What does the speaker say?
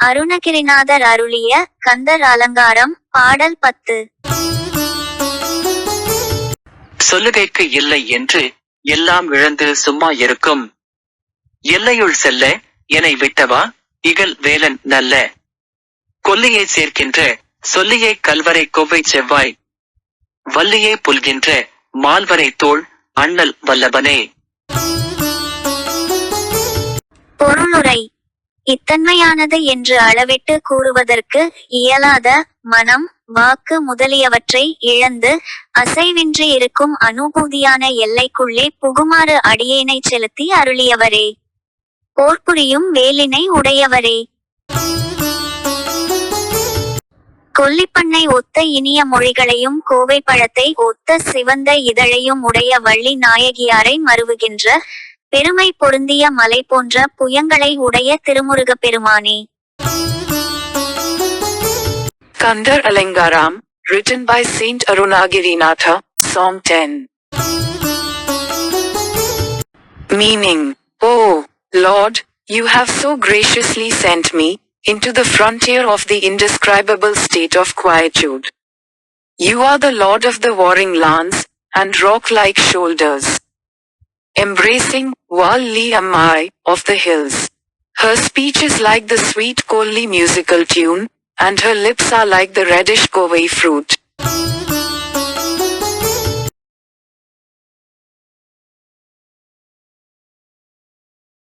அருணகிரிநாதர் அருளிய கந்தர் அலங்காரம் பாடல் பத்து. சொல்லுகைக்கு இல்லை என்று எல்லாம் இழந்து சும்மா இருக்கும். எல்லையுள் செல்ல என்னை விட்டவா? இகல் வேலன் நல்ல. கொல்லியை சேர்க்கின்ற சொல்லியே கல்வரை கொவ்வை செவ்வாய். வல்லியே புல்கின்ற மால்வரை தோள் அண்ணல் வல்லபனே பொருளுரை. இத்தன்மையானது என்று அளவிட்டு கூறுவதற்கு இயலாத மனம் வாக்கு முதலியவற்றை இழந்து அசைவின்றி இருக்கும் அனுபூதியான எல்லைக்குள்ளே புகுமாறு அடியேனை செலுத்தி அருளியவரே. போர்ப்புரியும் வேலினை உடையவரே. கொல்லிப்பண்ணை ஒத்த இனிய மொழிகளையும் கோவை பழத்தை ஒத்த சிவந்த இதழையும் உடைய வள்ளி நாயகியாரை மருவுகின்ற பெருமை பொருந்திய மலை போன்ற புயங்களை உடைய திருமுருகப் பெருமானே Kandar Alangaram, written by Saint Arunagirinatha, Song 10. Meaning, O Lord, you have so graciously sent me into the frontier of the indescribable state of quietude. You are the Lord of the warring lance and rock like shoulders. Embracing Wali Ammai of the hills. Her speech is like the sweet Kolli musical tune, and her lips are like the reddish Kovai fruit.